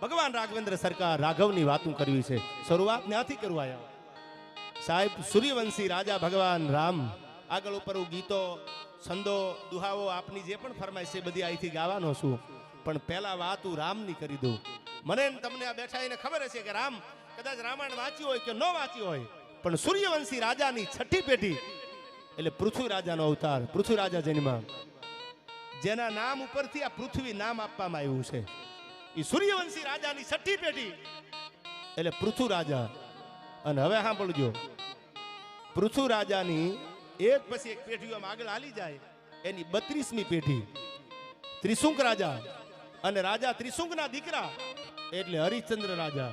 ભગવાન રાઘવેન્દ્ર સરકાર રાઘવની વાતું કરવી છે. શરૂઆત ત્યાંથી કરવા આવ્યા સાહેબ, સૂર્યવંશી રાજા ભગવાન રામ, આગળ ઉપર ગીતો, છંદો દુહાવો આપની જે પણ ફરમાઈશ છે બધી અહીંથી ગાવાનો છું. પણ પહેલા વાત હું રામની કરી દઉં. મને તમને આ બેઠા એને ખબર હશે કે રામ કદાચ રામાયણ વાંચ્યું હોય કે ન વાંચ્યું હોય, પણ સૂર્યવંશી રાજાની છઠ્ઠી પેઢી, એટલે પૃથ્વી રાજાનો અવતાર, પૃથ્વી રાજા જન્મા. જેના નામ ઉપરથી આ પૃથ્વી નામ આપવામાં આવ્યું છે. સૂર્યવંશી રાજાની છઠ્ઠી પેઢી. એટલે પૃથુ રાજા. અને હવે સાંભળજો. પૃથુ રાજાની એક પછી એક પેઢીઓમાં આગળ હાલી જાય. એની બત્રીસમી પેઢી. ત્રિશુંક રાજા અને રાજા ત્રિશુંકના દીકરા એટલે હરિશ્ચંદ્ર રાજા.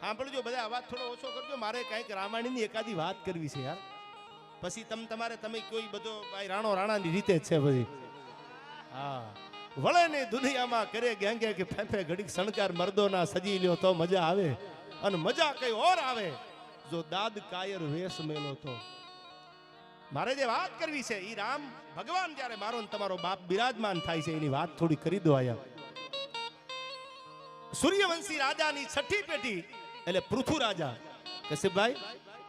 સાંભળજો બધા અવાજ થોડો ઓછો કરજો. મારે કંઈક રામાયણની એકાદી વાત કરવી છે યાર પછી તમ તમારે, તમે કોઈ બધો, ભાઈ રાણો રાણાની રીતે જ છે પછી હા. વળે ને દુનિયામાં કરે ગેંગે કે ફેફે ઘડીક શણકાર મર્દોના સજી લ્યો તો મજા આવે અને મજા કઈ ઓર આવે. જો દાદ કાયર વેશ મેલો તો. મારે જે વાત કરવી છે, ઈ રામ, ભગવાન જ્યારે મારો તમારો બાપ બિરાજમાન થાય છે, એની વાત થોડી કરી દો આયા. સૂર્યવંશી રાજાની છઠ્ઠી પેઢી, એટલે પૃથુ રાજા કશ્યપભાઈ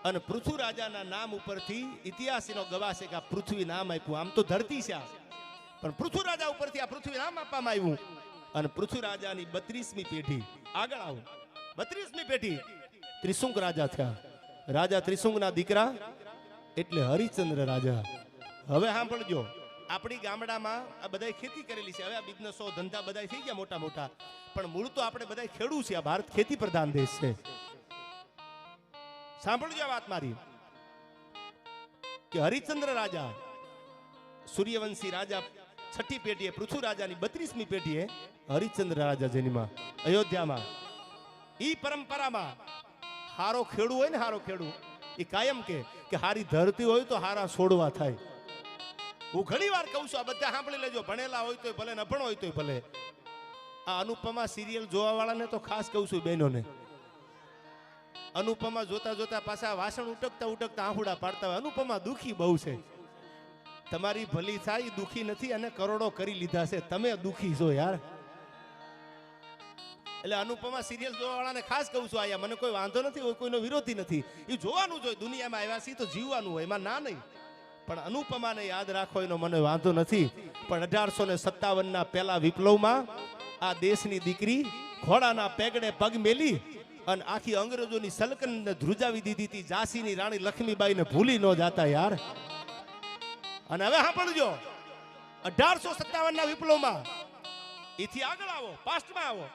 અને પૃથુ રાજાના નામ ઉપરથી ઇતિહાસનો ગવાહ છે કે આ પૃથ્વી નામ આપ્યું. આમ તો ધરતી છે પણ પૃથ્વી રાજા ઉપરથી આ પૃથ્વી નામ આપવામાં આવ્યું. અને પૃથ્વી રાજાની બત્રીસમી પેઢી. આગળ આવો. બત્રીસમી પેઢી. ત્રિશુંક રાજા થયા. રાજા ત્રિશુંકના દીકરા એટલે હરિશ્ચંદ્ર રાજા. હવે સાંભળજો, આપણી ગામડામાં આ બધાય ખેતી કરેલી છે. હવે આ બિઝનેસો, ધંધા બધા થઈ ગયા મોટા મોટા. પણ મૂળ તો આપણે બધા ખેડૂ છે. આ ભારત ખેતી પ્રધાન દેશ છે. સાંભળજો વાત મારી. કે હરિશ્ચંદ્ર રાજા, સૂર્યવંશી રાજા છઠ્ઠી પેઢીએ પૃથ્વી રાજાની બત્રીસમી પેઢીએ હરિશ્ચંદ્ર રાજા જેનીમાં, અયોધ્યામાં. ઈ પરંપરામાં હારો ખેડું હોય ને હારો ખેડું એ કાયમ કે હારી ધરતી હોય તો હારા છોડવા થાય. હું ઘણી વાર કહું છું, આ બધા સાંભળી લેજો, ભણેલા હોય તોય ભલે, નભણ હોય તોય ભલે. આ અનુપમા સિરિયલ જોવા વાળાને તો ખાસ કહું છું બહેનોને. અનુપમા જોતા જોતા પાછા વાસણ ઉટકતા ઉટકતા આહુડા પાડતા હોય. અનુપમા દુખી બહુ છે. તમારી ભલી થાય, દુખી નથી અને કરોડો કરી લીધા છે. તમે દુખી છો યાર. એટલે અનુપમા સિરિયલ જોવાવાળાને ખાસ કહું છું, આયા, મને કોઈ વાંધો નથી હોય કોઈનો વિરોધી નથી. એ જોવાનું જોઈએ દુનિયામાં આવ્યા છીએ તો જીવવાનું હોય, એમાં ના નહીં. પણ અનુપમાને યાદ રાખો, એનો મને વાંધો નથી. પણ અઢારસો ને સત્તાવનના પહેલા વિપ્લવમાં આ દેશની દીકરી ઘોડાના પેગડે પગ મેલી અને આખી અંગ્રેજોની સલકનને ધ્રુજાવી દીધી હતી. ઝાંસીની રાણી લક્ષ્મીબાઈને ભૂલી ન જાતા યાર. અને હવે સાંભળજો. અઢારસો સત્તાવનના વિપ્લવમાં. એથી આગળ આવો પાસ્ટમાં આવો.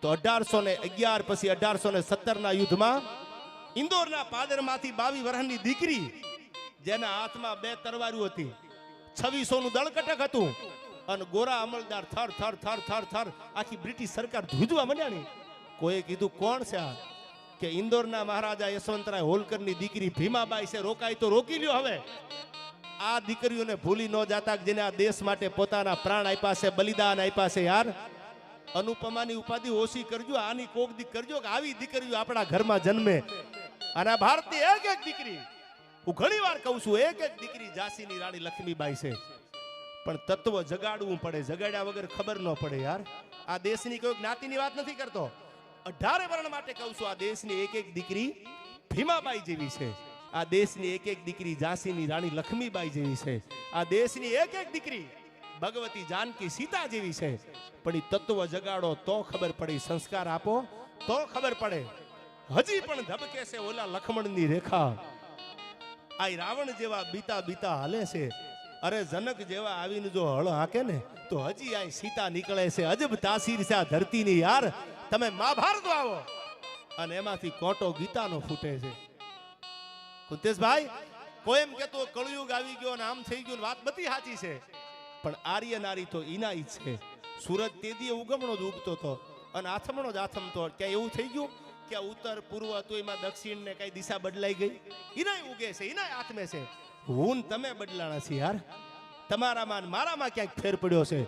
તો અઢારસો ને અગિયાર પછી અઢારસો ને સત્તરના યુદ્ધમાં ઇન્દોરના પાદરમાંથી બાવી વર્ષની દીકરી, જેના હાથમાં બે તરવારું હતી છવ્વીસો નું દળકટક હતું અને ગોરા અમલદાર થર થર થર થર થર આખી બ્રિટિશ સરકાર ધ્રુજવા માંડ્યાની કોઈએ કીધું, કોણ છે આ? કે ઇન્દોરના મહારાજા યશવંતરાય હોલકરની દીકરી ભીમાબાઈ છે, રોકાય તો રોકી લ્યો હવે. આ દીકરીઓને ભૂલી ન જાતા જેને આ દેશ માટે પોતાના પ્રાણ આપ્યા છે, બલિદાન આપ્યા છે યાર. અનુપમાની ઉપાધિ ઓછી કરજો, આની કોક દી કરજો કે આવી દીકરીઓ આપણા ઘરમાં જન્મે. અને આ એક એક દીકરી, હું ઘણી વાર કહું છું, એક એક દીકરી ઝાંસીની રાણી લક્ષ્મીબાઈ છે. પણ તત્વ જગાડવું પડે, જગાડ્યા વગર ખબર ન પડે યાર. આ દેશની કોઈ જ્ઞાતિની વાત નથી કરતો. અઢારે વર્ણ માટે કહું છું, આ દેશની એક એક દીકરી ભીમાબાઈ જેવી છે. આ દેશની એક એક દીકરી ઝાંસીની રાણી લક્ષ્મીબાઈ જેવી છે. આ દેશની એક એક દીકરી ભગવતી જાનકી સીતા જેવી છે. પણ એ તત્વ જગાડો તો ખબર પડે સંસ્કાર આપો તો ખબર પડે. હજી પણ ધબકે છે ઓલા લખમણની રેખા. આ રાવણ જેવા બીતા બીતા હાલે છે. અરે જનક જેવા આવીને જો હળ હાકે ને, તો હજી આ સીતા નીકળે છે. અજબ તાસીર છે આ ધરતીની યાર. તમે મહાભારત આવો અને એમાંથી કોટો ગીતાનો ફૂટે છે. કુંતેશભાઈ કોઈ એમ કેતો કળયુગ આવી ગયો આમ થઈ ગયું વાત બધી સાચી છે. પણ આર્ય નારી તો ઈના છે. સૂરજ તેદી ઉગમણો જ ઉગતો હતો અને આથમણો જ આથમતો. ક્યાં એવું થઈ ગયું? કે ઉત્તર, પૂર્વ હતું એમાં દક્ષિણ ને કઈ દિશા બદલાઈ ગઈ? ઈના ઉગે છે ઈના આથમે છે. હું તમે બદલાણા છે યાર. તમારામાં મારામાં ક્યાંક ફેર પડ્યો છે.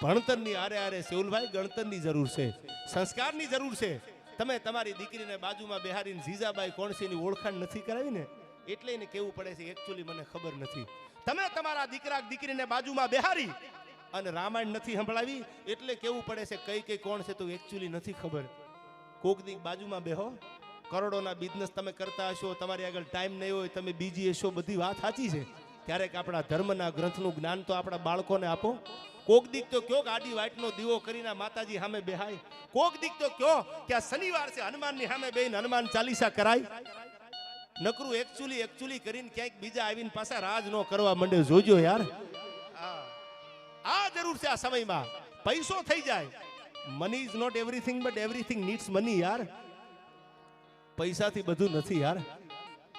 ભણતરની આરે આરે સેઉલભાઈ ગણતરની જરૂર છે. સંસ્કારની જરૂર છે. તમે તમારી દીકરીને બાજુમાં બિહારીને જીજાબાઈ કોણ છે એની ઓળખાણ નથી કરાવી ને એટલે એને કેવું પડે છે એકચ્યુઅલી મને ખબર નથી. તમે તમારા દીકરા દીકરીને બાજુમાં બેહારી અને રામાયણ નથી સંભળાવી, એટલે કેવું પડે છે, કઈ કઈ કોણ છે તો એકચ્યુઅલી નથી ખબર. કોક દી બાજુમાં બેહો. કરોડોના બિઝનેસ તમે કરતા હશો, તમારી આગળ ટાઈમ નહીં હોય, તમે બીજી હશો, બધી વાત સાચી છે. ક્યારેક આપણા ધર્મના ગ્રંથનું જ્ઞાન તો આપણા બાળકોને આપો. કોક દીક તો કયો આડી વાટનો દીવો કરીને માતાજી સામે બેહાય. કોક દીક તો કયો કે આ શનિવાર છે, હનુમાનની સામે બેહીને હનુમાન ચાલીસા કરાય. નકરું એકચ્યુઅલી એકચ્યુઅલી કરીને ક્યાંક બીજા આવીને પાછા રાજ ન કરવા માંડે. જોજો યાર. આ- જરૂર છે આ સમયમાં. પૈસો થઈ જાય. Money is not everything but everything needs money યાર. પૈસાથી બધું નથી યાર.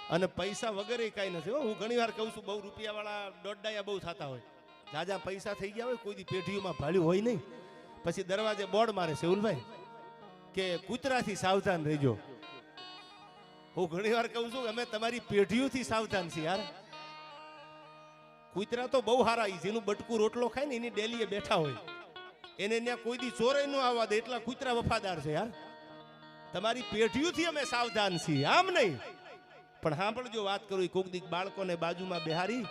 અને પૈસા વગર કાંઈ નથી. હો, હું ઘણી વાર કહું છું, બહુ રૂપિયાવાળા દોડડાયા બહુ થતા હોય. જાજા પૈસા થઈ ગયા હોય કોઈ પેઢીઓમાં ભાળ્યું હોય નહીં. પછી દરવાજે બોર્ડ મારે સેઉલભાઈ કે કૂતરાથી સાવધાન રહેજો. હું ઘણી વાર કહું છું, અમે તમારી પેઢીઓથી સાવધાન છીએ યાર. કૂતરા તો બહુ હારા ઈ, જેનું બટકું રોટલો ખાય ને એની ડેલીએ બેઠા હોય. એને ત્યાં કોઈ દી ચોરે ન આવવા દે, એટલા કૂતરા વફાદાર છે યાર. તમારી પેઢીઓથી અમે સાવધાન છીએ, આમ નહીં. પણ સાંભળજો, વાત કરું, કોક દીક બાળકોને બાજુમાં બેહારી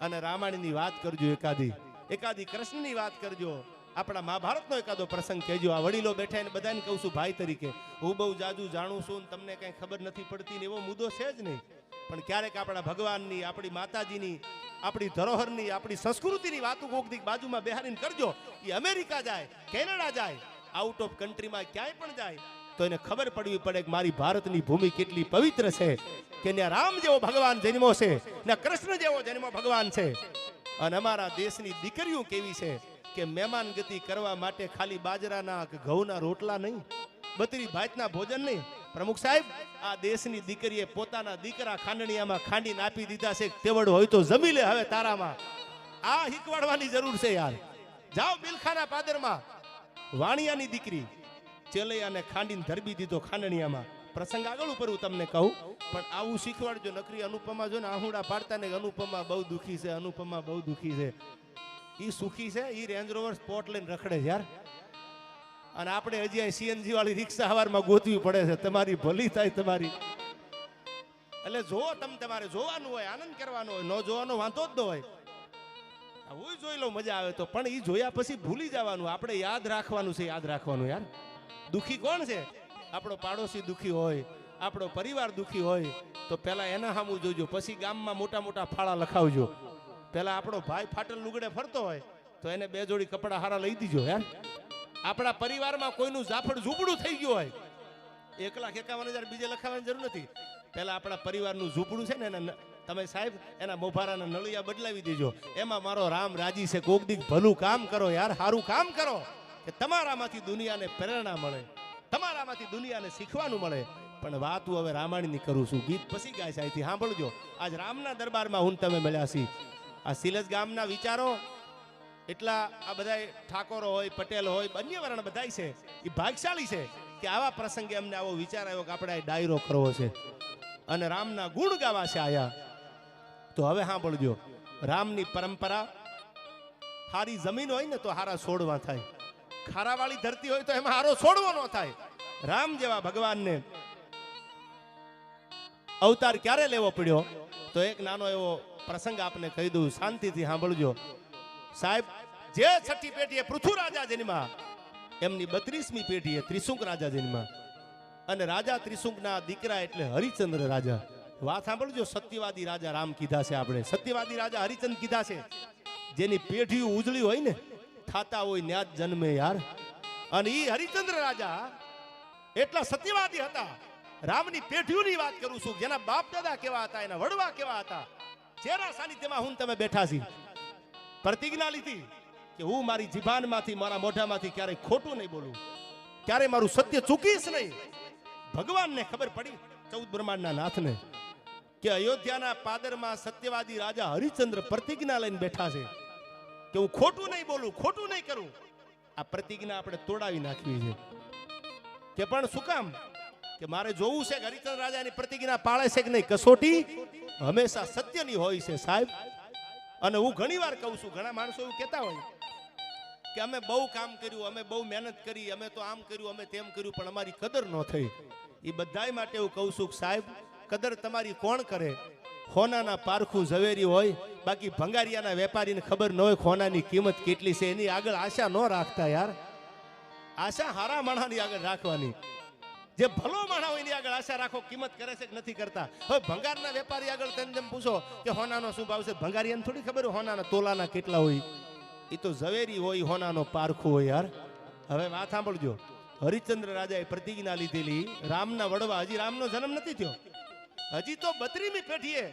અને રામાયણની વાત કરજો એકાદી. એકાદી કૃષ્ણની વાત કરજો. આપણા મહાભારતનો એકાદો પ્રસંગ કહેજો. આ વડીલો બેઠા એને બધાને કહું છું, ભાઈ તરીકે, હું બહુ જાજુ જાણું છું તમને કઈ ખબર નથી પડતી ને એવો મુદ્દો છે જ નહીં. પણ ક્યારેક આપણા ભગવાનની, આપણી માતાજીની, આપણી ધરોહરની, આપણી સંસ્કૃતિની વાતો કોક બાજુમાં બેહારીને કરજો. એ અમેરિકા જાય, કેનેડા જાય આઉટ ઓફ કન્ટ્રીમાં ક્યાંય પણ જાય, તો એને ખબર પડવી પડે કે મારી ભારતની ભૂમિ કેટલી પવિત્ર છે, કે ત્યાં રામ જેવો ભગવાન જન્મો છે ને કૃષ્ણ જેવો જન્મ ભગવાન છે. અને અમારા દેશની દીકરીઓ કેવી છે કે મહેમાન ગતિ કરવા માટે ખાલી બાજરાના ઘઉંના રોટલા નહીં, બત્રી ભાતના ભોજન નહીં. પ્રમુખ સાહેબ, આ દેશની દીકરીએ પોતાના દીકરા ખાંડણીયામાં ખાંડીને આપી દીધા છે. તેવડ હોય તો જમી લે હવે તારામાં. આ હિકવાડવાની જરૂર છે યાર. જાઓ બિલખાના પાદરમાં. વાણિયાની દીકરી ચેલૈયાને ખાંડીને ધરબી દીધો ખાંડણીયામાં. પ્રસંગ આગળ ઉપર હું તમને કહું, પણ આવું શીખવાડજો નકરી અનુપમા જો ને આહુડા પાડતા ને અનુપમા બહુ દુખી છે, અનુપમા બહુ દુખી છે. ઈ સુખી છે, ઈ રેન્જ રોવર સ્પોટ લઈને રખડે યાર. અને આપણે હજી આ સીએનજી વાળી રિક્ષા હવારમાં ગોતવી પડે છે. તમારી ભલી થાય તમારી. એટલે જો તમે તમારે જોવાનું હોય, આનંદ કરવાનો હોય, ન જોવાનો વાંધો જ ન હોય. હું જોઈ લઉં, મજા આવે તો. પણ એ જોયા પછી ભૂલી જવાનું. આપણે યાદ રાખવાનું છે, યાદ રાખવાનું યાર. દુખી કોણ છે? આપણો પાડોશી દુખી હોય, આપણો પરિવાર દુખી હોય, તો પહેલા એના સામું જોજો. પછી ગામમાં મોટા મોટા ફાળા લખાવજો. પહેલા આપણો ભાઈ ફાટલ લુગડે ફરતો હોય, તો એને બે જોડી કપડા હારા લઈ દીજો યાર આપણા પરિવારમાં કોઈનું જાફડ ઝૂંપડું થઈ ગયું હોય, એક લાખ એકાવન હજાર બીજે લખાવવાની જરૂર નથી. પેલા આપણા પરિવારનું ઝૂંપડું છે ને, એને તમે સાહેબ, એના મોભારાના નળિયા બદલાવી દેજો. એમાં મારો રામ રાજી છે, કોક દીક ભલું કામ કરો, યાર સારું કામ કરો, કે તમારામાંથી દુનિયાને પ્રેરણા મળે, તમારામાંથી દુનિયાને શીખવાનું મળે. પણ વાત હું હવે રામાયણની કરું છું. ગીત પછી ગાય સાહેબ સાંભળજો. આજ રામના દરબારમાં હું તમે મળ્યા છીએ. આ સિલજ ગામના વિચારો એટલા આ બધા ઠાકોરો હોય, પટેલ હોય અન્ય વર્ણ બધાય છે. એ ભાગશાળી છે કે આવા પ્રસંગે અમને આવો વિચાર આવ્યો કે આપણે ડાયરો કરવો છે. અને રામના ગુણ ગાવા છે આયા. તો હવે સાંભળજો. રામની પરંપરા, હારી જમીન હોય ને તો હારા છોડવા થાય. ખારાવાળી ધરતી હોય તો એમાં હારો છોડવો ન થાય. રામ જેવા ભગવાનને અવતાર ક્યારે લેવો પડ્યો? તો એક નાનો એવો પ્રસંગ આપને કહી દઉં, શાંતિથી સાંભળજો. સાહેબ, જે છઠ્ઠી પેઢીએ પૃથુ રાજા જન્મા એમની બત્રીસમી પેઢીએ ત્રિશુંક રાજા જન્મા અને રાજા ત્રિશુંકના દીકરા એટલે હરિચંદ્ર રાજા. વાત સાંભળજો, સત્યવાદી રાજા રામ કીધા છે આપણે. સત્યવાદી રાજા હરિચંદ્ર કીધા છે. જેની પેઢી ઉજળી હોય ને, થાતા હોય ન્યા જ જન્મે યાર. અને ઈ હરિચંદ્ર રાજા એટલા સત્યવાદી હતા. રામની પેઢીઓની વાત કરું છું, જેના બાપ દાદા કેવા હતા, એના વડવા કેવા હતા જેના સાનિધ્યમાં હું તમે બેઠા છી. પ્રતિજ્ઞા લીધી કે હું મારી જીભાનમાંથી, મારા મોઢામાંથી ક્યારેય ખોટું નહીં બોલું. ક્યારે મારું સત્ય ચૂકીશ નહીં. ભગવાનને ખબર પડી ચૌદ બ્રહ્માંડના નાથને કે અયોધ્યાના પાદરમાં સત્યવાદી રાજા હરિચંદ્ર પ્રતિજ્ઞા લઈને બેઠા છે કે હું ખોટું નહીં બોલું, ખોટું નહીં કરું. આ પ્રતિજ્ઞા આપણે તોડાવી નાખવી છે. કે પણ શું કામ? કે મારે જોવું છે કે હરિચંદ્ર રાજાની પ્રતિજ્ઞા પાળે છે કે નહીં? કસોટી હંમેશા સત્યની હોય છે સાહેબ. અને હું ઘણી વાર કહું છું, ઘણા માણસો એવું કહેતા હોય કે અમે બહુ કામ કર્યું, અમે બહુ મહેનત કરી, અમે તો આમ કર્યું, અમે તેમ કર્યું, પણ અમારી કદર ન થઈ. એ બધાય માટે હું કહું છું સાહેબ, કદર તમારી કોણ કરે? ખોનાના પારખું ઝવેરી હોય, બાકી ભંગારિયાના વેપારીને ખબર ન હોય ખોનાની કિંમત કેટલી છે, એની આગળ આશા ન રાખતા યાર. આશા હારા માણાની આગળ રાખવાની. જે ભલો માણા હોય એની આગળ આશા રાખો, કિંમત કરે છે કે નથી કરતા. હવે ભંગારના વેપારી આગળ તેને જેમ પૂછો કે હોનાનો શું ભાવ છે? ભંગારિયાને થોડી ખબર હોનાના તોલાના કેટલા હોય? એ તો ઝવેરી હોય, હોનાનો પારખું હોય યાર. હવે વાત સાંભળજો. હરિચંદ્ર રાજાએ પ્રતિજ્ઞા લીધેલી, રામના વડવા, હજી રામનો જન્મ નથી થયો. હજી તો બત્રીમી પેઢીએ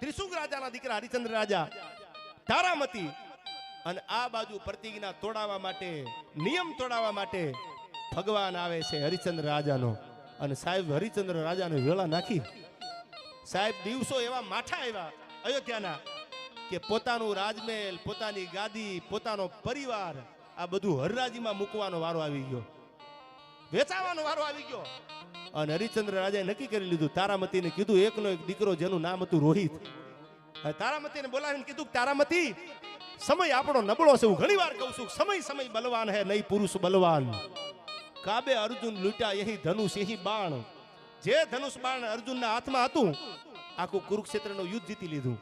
ત્રિશુક રાજાના દીકરા હરિચંદ્ર રાજા તારામતી અને આ બાજુ પ્રતિજ્ઞા તોડાવવા માટે, નિયમ તોડાવવા માટે ભગવાન આવે છે હરિચંદ્ર રાજાનો. અને સાહેબ હરિચંદ્ર રાજાને વેળા નાખી. સાહેબ દિવસો એવા માઠા આવ્યા અયોધ્યાના કે પોતાનું રાજમહેલ, પોતાની ગાદી, પોતાનો પરિવાર આ બધું હરરાજીમાં મૂકવાનો વારો આવી ગયો. વેચાવાનો વારો આવી ગયો. અને હરિચંદ્ર રાજાએ નક્કી કરી લીધું, તારામતીને કીધું, એકનો એક દીકરો જેનું નામ હતું રોહિત. તારામતીને બોલાવીને કીધું તારામતી, સમય આપણો નબળો છે. હું ઘણી વાર કહું છું, સમય સમય બલવાન હે, નહીં પુરુષ બલવાન. કાબે અર્જુન લૂટ્યા એહી ધનુષ એહી બાણ. જે ધનુષ બાણ અર્જુનના હાથમાં હતું, આખું કુરુક્ષેત્રનું યુદ્ધ જીતી લીધું.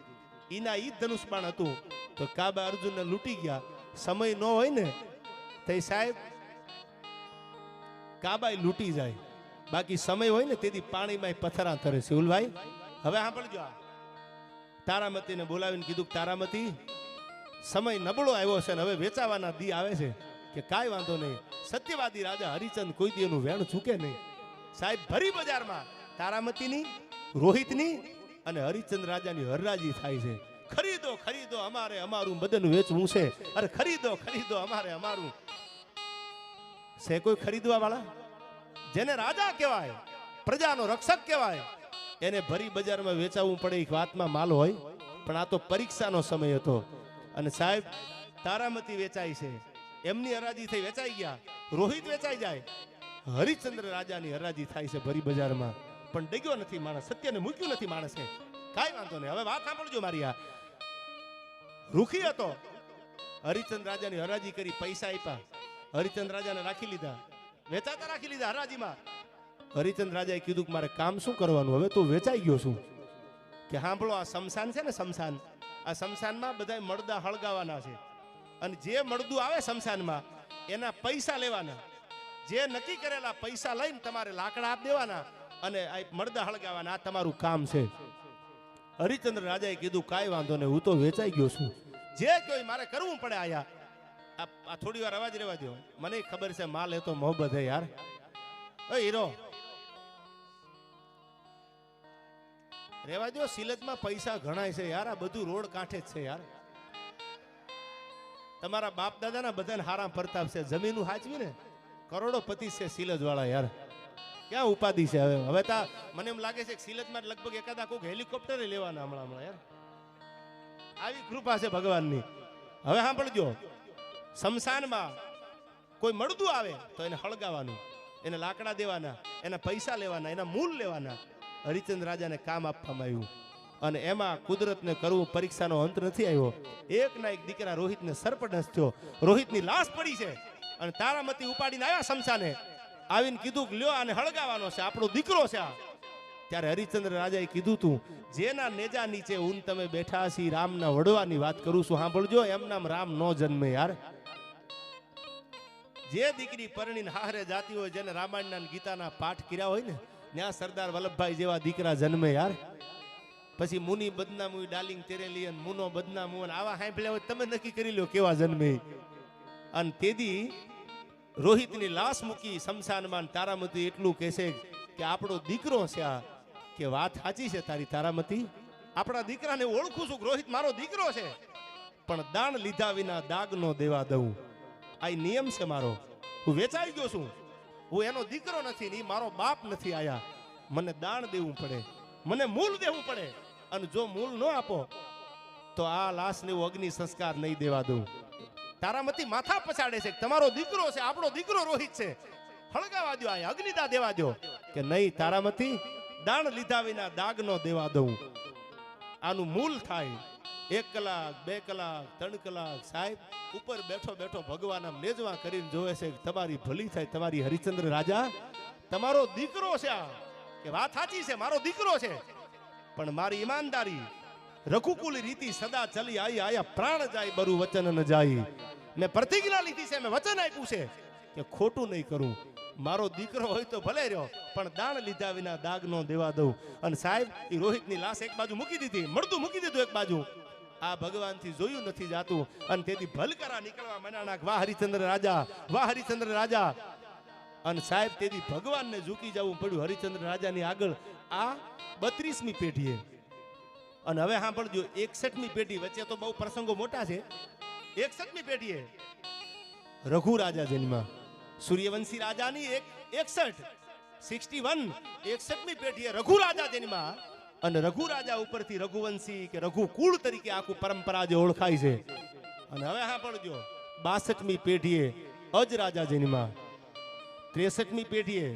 એના ઈ ધનુષ બાણ હતું. તો કાબા અર્જુનને લૂંટી ગયા. સમય ન હોય ને, તે સાહેબ કાબા લૂંટી જાય. બાકી સમય હોય ને, તેથી પાણીમાં પથરા તરે છે. ઉલભાઈ, હવે સાંભળજો આ. તારામતીને બોલાવીને કીધું તારામતી, સમય નબળો આવ્યો છે ને, હવે વેચાવાના દી આવે છે. કે કાંઈ વાંધો નહીં. સત્યવાદી રાજા હરિચંદ કોઈ દી એનું વેણ ચૂકે નહીં. સાહેબ, ભરી બજારમાં તારામતીની, રોહિતની અને હરિચંદ રાજાની હરરાજી થાય છે. ખરીદો ખરીદો, અમારે અમારું બદન વેચવું છે. અરે, ખરીદો ખરીદો, અમારે અમારું. છે કોઈ ખરીદવા વાળા જેને રાજા કહેવાય, પ્રજાનો રક્ષક કહેવાય, એને ભરી બજારમાં વેચાવવું પડે એક વાતમાં માલ હોય. પણ આ તો પરીક્ષાનો સમય હતો. અને સાહેબ, તારામતી વેચાય છે. એમની હરાજી થઈ વેચાઈ ગયા. રોહિત વેચાઈ જાય. હરિશ્ચંદ્ર રાજાની હરાજી થાય છે ભરી બજારમાં. પણ ડગ્યો નથી માણસ, સત્યને મૂક્યું નથી માણસે. કાંઈ વાંધો નહીં. હવે વાત સાંભળજો મારી આ. રૂખી હતો. હરિચંદ રાજાની હરાજી કરી પૈસા આપ્યા. હરિચંદ રાજાને રાખી લીધા. વેચાતા રાખી લીધા હરાજીમાં. હરિચંદ્ર રાજાએ કીધું કે મારે કામ શું કરવાનું? હવે તું વેચાઈ ગયો છું. કે સાંભળો, આ શમશાન છે ને શમશાન? આ શમશાનમાં બધા મળદા હળગાવાના છે. અને જે મળદું આવે શમશાનમાં, એના પૈસા લેવાના. જે નક્કી કરેલા પૈસા લઈને તમારે લાકડા આપ દેવાના અને આ મળદા હળગાવાના આ તમારું કામ છે. હરિચંદ્ર રાજાએ કીધું, કાંઈ વાંધો નહીં, હું તો વેચાઈ ગયો છું. જે કોઈ મારે કરવું પડે આયા, આ થોડી વાર અવાજ રહેવા દો મને ખબર છે, માલ એ તો મોહબત હે યાર. ઓ હીરો. રેવા દો સિલજમાં પૈસા ઘણાય છે યાર, આ બધું રોડ કાંઠે જ છે યાર. તમારા બાપ દાદાના બધાને હારા પ્રતાપ છે. જમીનું હાચવી ને? કરોડોપતિ છે સિલજ વાળા યાર. ક્યાં ઉપાધિ છે હવે? હવે તા મને એમ લાગે છે કે સિલજમાં લગભગ એકાદા કોઈક હેલિકોપ્ટર લેવાના હમણાં હમણાં યાર. આવી કૃપા છે ભગવાનની. હવે સાંભળજો. શમશાનમાં કોઈ મળતું આવે તો એને હળગાવાનું એને લાકડા દેવાના, એના પૈસા લેવાના, એના મૂલ લેવાના. હરિચંદ રાજાને કામ આપવામાં આવ્યું. અને એમાં કુદરતને કરવું પરીક્ષાનો અંત નથી આવ્યો. એક ના એક દીકરા રોહિતને સરપટસ થયો. રોહિતની લાશ પડી છે અને તારામતી ઉપાડીને આવ્યા શમશાને. આવીને કીધું લ્યો આને હળગાવાનો છે, આપણો દીકરો છે ત્યારે હરિચંદ્ર રાજાએ કીધું તું, જેના નેજા નીચે ઊન તમે બેઠા છી, રામના વડવાની વાત કરું છું, સાંભળજો, એમ નામ રામ નો જન્મે યાર. જે દીકરી પરણીને હારે જાતી હોય, જેને રામાયણના ગીતાના પાઠ કર્યા હોય ને, ત્યાં સરદાર વલ્લભભાઈ જેવા દીકરા જન્મે યાર. પછી મુનિ બદનામું ડાલિંગ તેરેલી અને મુનો બદનામું અને આવા સાંભળ્યા હોય તમે નક્કી કરી લો કેવા જન્મે. અને તેદી રોહિતની લાશ મૂકી શમશાનમાં તારામતી એટલું કહેશે કે આપણો દીકરો છે આ, કે વાત સાચી છે તારી તારામતી. આપણા દીકરાને ઓળખું છું રોહિત મારો દીકરો છે, પણ દાણ લીધા વિના દાગ નો દેવા દઉં. આ નિયમ છે મારો. હું વેચાઈ ગયો છું. હું એનો દીકરો નથી ને મારો બાપ નથી આયા. મને દાણ દેવું પડે. મને મૂલ દેવું પડે. અને જો મૂલ ન આપો, તો આ લાશને હું અગ્નિ સંસ્કાર નહીં દેવા દઉં. તારામતી માથા પછાડે છે તમારો દીકરો છે, આપણો દીકરો રોહિત છે. હળગાવા દો આ અગ્નિદા દેવા દો કે નહીં તારામતી દાણ લીધા વિના દાગ નો દેવા દઉં. આનું મૂલ થાય. એક કલાક, બે કલાક, ત્રણ કલાક, સાહેબ, ઉપર બેઠો બેઠો ભગવાન આમ લેજવા કરીને જોવે છે તમારી ભલી થાય, તમારી હરિચંદ્ર રાજા, તમારો દીકરો છે આ. કે વાત સાચી છે, મારો દીકરો છે. પણ મારી ઈમાનદારી રઘુકુલ રીતિ સદા ચલી આવી આયા પ્રાણ જાય, બરુ વચન ન જાય. મેં પ્રતિજ્ઞા લીધી છે, મેં વચન આપ્યું છે કે ખોટું નહીં કરું. મારો દીકરો હોય તો ભલે રહ્યો, પણ દાણ લીધા વિના દાગ નો દેવા દઉં. અને સાહેબ એ રોહિતની લાશ એક બાજુ મૂકી દીધી, મળતું મૂકી દીધું એક બાજુ. આ ભગવાનથી જોયું નથી જાતું. અને તેથી ભલકરા નીકળવા મનાણા વાહ હરિચંદ્ર રાજા વાહ હરિચંદ્ર રાજા અને સાહેબ, તેથી ભગવાનને ઝૂકી જવું પડ્યું. હરિચંદ્ર રાજાની આગળ આ બત્રીસમી પેઢીએ. અને હવે સાંભળજો, એકસઠમી પેઢી વચ્ચે તો બહુ પ્રસંગો મોટા છે. એકસઠમી પેઢીએ રઘુ રાજા જન્મા સૂર્યવંશી રાજાની એક એકસઠ, સિક્સટી વન, એકસઠમી પેઢીએ રઘુ રાજા જન્મા અને રઘુ રાજા ઉપરથી રઘુવંશી કે રઘુ કુળ તરીકે આખું પરંપરા જે ઓળખાય છે. અને હવે સાંભળજો, બાસઠમી પેઢીએ અજ રાજા જન્મા ત્રેસઠમી પેઢીએ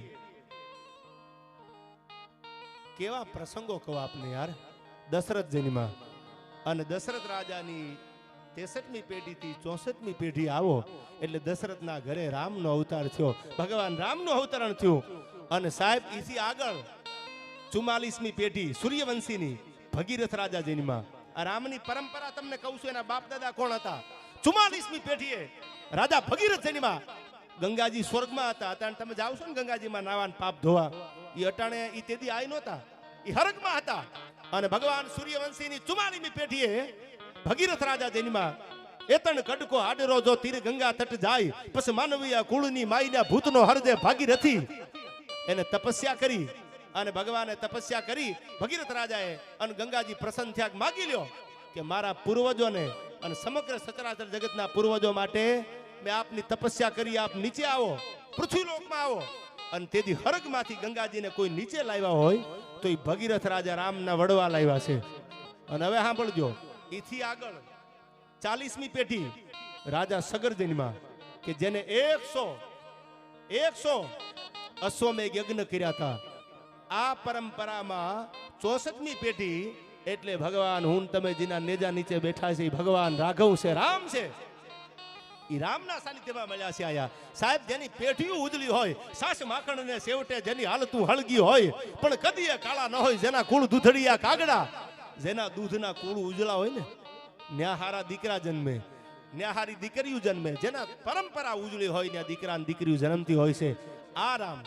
કેવા પ્રસંગો કહો આપને યાર? દશરથ જન્મા. અને દશરથ રાજાની ત્રેસઠમી પેઢીથી ચોસઠમી પેઢી આવો, એટલે દશરથના ઘરે રામનો અવતાર થયો. ભગવાન રામનું અવતરણ થયું. અને સાહેબ એથી આગળ ચુમ્માલીસમી પેઢી સૂર્યવંશીની ભગીરથ રાજા જન્મા. આ રામની પરંપરા તમને કહું છું, એના બાપ દાદા કોણ હતા? ચુમ્માલીસમી પેઢીએ રાજા ભગીરથ જન્મા ગંગાજી સ્વર્ગમાં હતા અટાણે તમે જાઓ છો ને ગંગાજીમાં નાવાન પાપ ધોવા એ અટાણે એ તેથી આઈ નહોતા. એ હરગમાં હતા. અને ભગવાન સૂર્યવંશીની ચુમ્માલીમી પેઢીએ ભગીરથ રાજા જન્મા એતણ કડકો આડરો જો તીર ગંગા તટ જાય પછી માનવીયા કુળની માઈના ભૂતનો હરજે ભાગીરથી એને તપસ્યા કરી અને ભગવાને તપસ્યા કરી ભગીરથ રાજાએ અને ગંગાજી પ્રસન્ન થયા માગી લ્યો કે મારા પૂર્વજોને અને સમગ્ર સચરાચર જગતના પૂર્વજો માટે મેં આપની તપસ્યા કરી, આપ નીચે આવો, પૃથ્વીલોકમાં આવો. અને તેથી હરગમાંથી ગંગાજીને કોઈ નીચે લાવ્યા હોય, તો એ ભગીરથ રાજા રામના વડવા લાવ્યા છે. અને હવે સાંભળજો એથી આગળ ચાલીસમી પેઢી રાજા સગરજનમાં કે જેને એકસો એકસો અશ્વમેઘ યજ્ઞ કર્યા હતા. આ પરંપરામાં ચોસઠમી પેઢી એટલે ભગવાન, હું તમે જેના નેજા નીચે બેઠા છે ભગવાન રાઘવ છે, રામ છે. ઈ રામના સાનિધ્યમાં મળ્યા છે આયા. સાહેબ, જેની પેઢીઓ ઉજળી હોય, સાસ માખણ ને સેવટે જેની હાલતું હળગી હોય, પણ કદીએ કાળા ન હોય, જેના કુળ દૂધડિયા કાગડા, જેના દૂધના કુળ ઉજળા હોય ને, ન્યાહારા દીકરા જન્મે, ન્યાહારી દીકરીઓ જન્મે, જેના પરંપરા ઉજળી હોય ને દીકરા દીકરીઓ જન્મતી હોય છે, આ રામ.